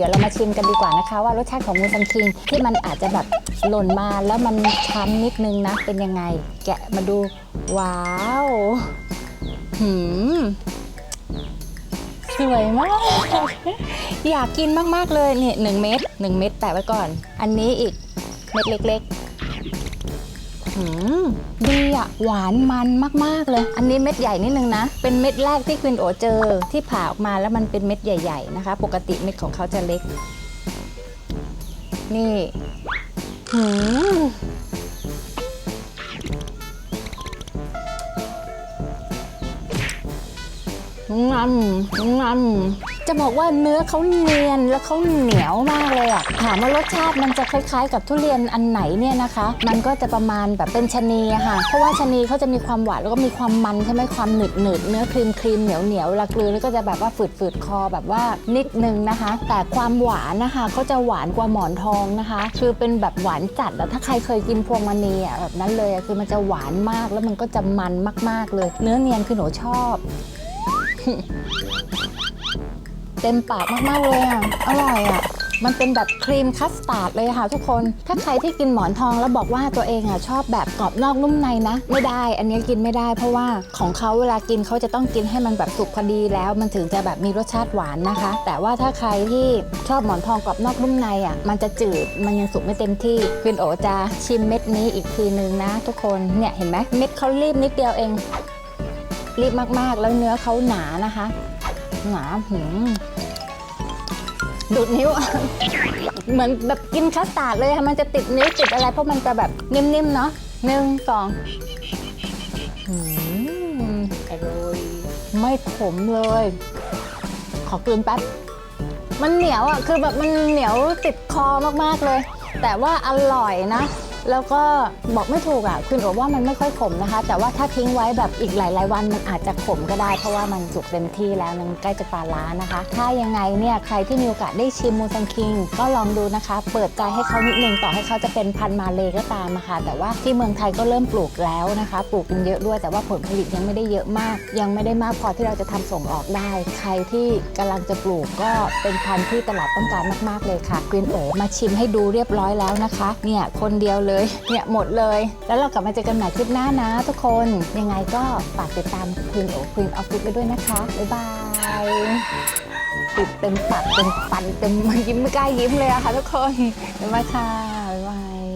เดี๋ยวเรามาชิมกันดีกว่านะคะ ว่ารสชาติของมูซันคิงที่มันอาจจะแบบหล่นมาแล้วมันช้ำนิดนึงนะ เป็นยังไง แกะมาดู ว้าวหืมสวยมาก อยากกินมาก ๆ เลยเนี่ยหนึ่งเม็ดหนึ่งเม็ดแปะไว้ก่อน อันนี้อีกเม็ดเล็ก ๆ ดีอะ หวานมันมาก ๆ เลย อันนี้เม็ดใหญ่นิดนึงนะ เป็นเม็ดแรกที่ควินโอเจอที่ผ่าออกมาแล้วมันเป็นเม็ดใหญ่ ๆ นะคะ ปกติเม็ดของเขาจะเล็ก นี่หืมงำงำ จะบอกว่าเนื้อเขาเนียนแล้วเขาเหนียวมากเลยอะถามว่ารสชาติมันจะคล้ายๆ กับทุเรียนอันไหนเนี่ยนะคะ มันก็จะประมาณแบบเป็นชะนีอะค่ะ เพราะว่าชะนีเขาจะมีความหวานแล้วก็มีความมันใช่ไหมความหนืดหนืดเนื้อครีมครีมเหนียวเหนียวละกลืนแล้วก็จะแบบว่าฝืดฝืดคอแบบว่านิดนึงนะคะ แต่ความหวานนะคะเขาจะหวานกว่าหมอนทองนะคะ คือเป็นแบบหวานจัดแล้วถ้าใครเคยกินพวงมณีอะแบบนั้นเลยคือมันจะหวานมากแล้วมันก็จะมันมาก ๆเลย เนื้อเนียนคือหนูชอบ เต็มปากมากๆเลยอะ อร่อยอะ มันเป็นแบบครีมคัสตาร์ดเลยค่ะทุกคน ถ้าใครที่กินหมอนทองแล้วบอกว่าตัวเองอะชอบแบบกรอบนอกนุ่มในนะ ไม่ได้ อันนี้กินไม่ได้ เพราะว่าของเขาเวลากินเขาจะต้องกินให้มันแบบสุกพอดีแล้ว มันถึงจะแบบมีรสชาติหวานนะคะ แต่ว่าถ้าใครที่ชอบหมอนทองกรอบนอกนุ่มในอะ มันจะจืด มันยังสุกไม่เต็มที่คุณโอจะชิมเม็ดนี้อีกทีนึงนะ ทุกคน เนี่ยเห็นไหมเม็ดเขารีบนิดเดียวเอง รีบมากๆ แล้วเนื้อเขาหนานะคะ หนาหืมดูดนิ้ว เหมือนแบบกินคัสตาร์ดเลยค่ะมันจะติดนิ้วติดอะไร เพราะมันจะแบบนิ่มๆเนาะหนึ่งสองหืมอร่อยไม่ขมเลย ขอกลืนแป๊บ มันเหนียวอะ คือแบบมันเหนียวติดคอมากๆเลย แต่ว่าอร่อยนะ แล้วก็บอกไม่ถูกอะคุณโอว่ามันไม่ค่อยขมนะคะ แต่ว่าถ้าทิ้งไว้แบบอีกหลาย ๆ วันมันอาจจะขมก็ได้ เพราะว่ามันสุกเต็มที่แล้วมันใกล้จะปลาล้านะคะ ถ้ายังไงเนี่ยใครที่มีโอกาสได้ชิมมูซังคิง ก็ลองดูนะคะ เปิดใจให้เขานิดนึงต่อให้เขาจะเป็นพันธุ์มาเลยก็ตามนะคะแต่ว่าที่เมืองไทยก็เริ่มปลูกแล้วนะคะ ปลูกกันเยอะด้วย แต่ว่าผลผลิตยังไม่ได้เยอะมาก ยังไม่ได้มากพอที่เราจะทำส่งออกได้ ใครที่กำลังจะปลูกก็เป็นพันธุ์ที่ตลาดต้องการมาก ๆเลยค่ะกรีนโอมาชิมให้ดูเรียบร้อยแล้วนะคะเนี่ยคนเดียวเลยเลย เนี่ยหมดเลย แล้วเรากลับมาเจอกันใหม่คลิปหน้านะทุกคน ยังไงก็ฝากติดตามคุณโอคุณออฟฟิศไปด้วยนะคะ บ๊ายบายติดเต็มปากเต็มฟันเต็มยิ้มไม่กล้ายิ้มเลยอะค่ะทุกคน บ๊ายบายค่ะ บ๊ายบาย